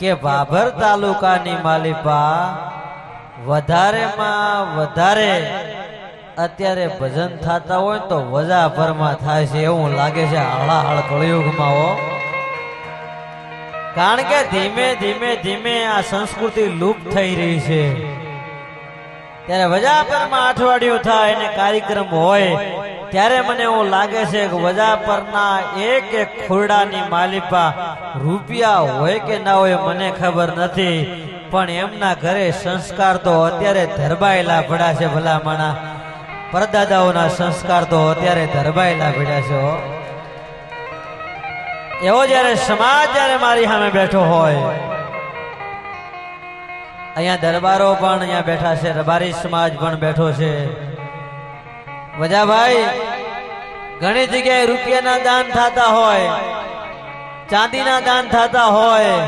કે ભાભર તાલુકાની માલિપા વધારેમાં વધારે અત્યારે ભજન થતા હોય તો વજાભરમાં થાય છે એવું લાગે છે. હળાહળ કળિયુગમાં હો. કારણ કે ધીમે ધીમે ધીમે આ સંસ્કૃતિ લુપ્ત થઈ રહી છે. ત્યારે વજાભરમાં અઠવાડિયું થાય અને કાર્યક્રમ હોય ત્યારે મને એવું લાગે છે કે વજા પરના એક એક ખોરડાની માલિપા રૂપિયા હોય કે ના હોય મને ખબર નથી. પણ એમના ઘરે સંસ્કાર તો અત્યારે ધરબાયેલા પડ્યા છે ભલામણા. પરદાદાઓના સંસ્કાર તો અત્યારે ધરબાયેલા પડ્યા છે એવો જ્યારે સમાજ જ્યારે મારી સામે બેઠો હોય. અહીંયા દરબારો પણ અહીંયા બેઠા છે, રબારી સમાજ પણ બેઠો છે. વજાભાઈ ઘણી જગ્યાએ રૂપિયાના દાન થતા હોય, ચાંદીના દાન થતા હોય,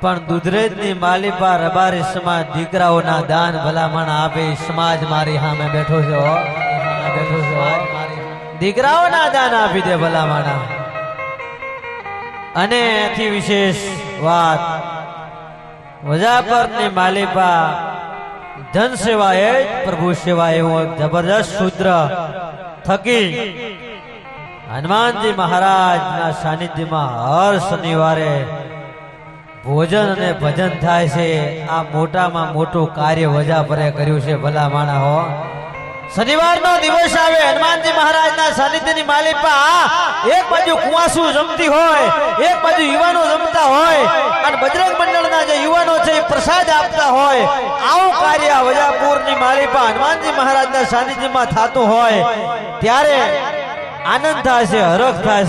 પણ દુધરેજની માલિપા રબારી સમાજ દીકરાઓના દાન ભલામણ આપે, સમાજ મારી સામે બેઠો છો બેઠો છો દીકરાઓના દાન આપી દે ભલામણ. અને એથી વિશેષ વાત, વજાપરની માલિપા જન સેવા પ્રભુ સેવા એવું જબરદસ્ત સૂત્ર થકી હનુમાનજી મહારાજના સાનિધ્યમાં હર શનિવારે ભોજન અને ભજન થાય છે. આ મોટામાં મોટું કાર્ય વજાપરે કર્યું છે, ભલા માણા હો. શનિવારનો દિવસ આવે, હનુમાનજી મહારાજના સાનિધ્યની માલિપા એક બાજુ કુવાસુ જમતી હોય, એક બાજુ યુવાનો જમતા હોય, અને બજરંગ પ્રસાદ આપતા હોય, આવું કાર્ય વજાપુરની માલિપા હનુમાનજી મહારાજના સાનિધ્યમાં થતું હોય, ત્યારે આનંદ છે હરખ છે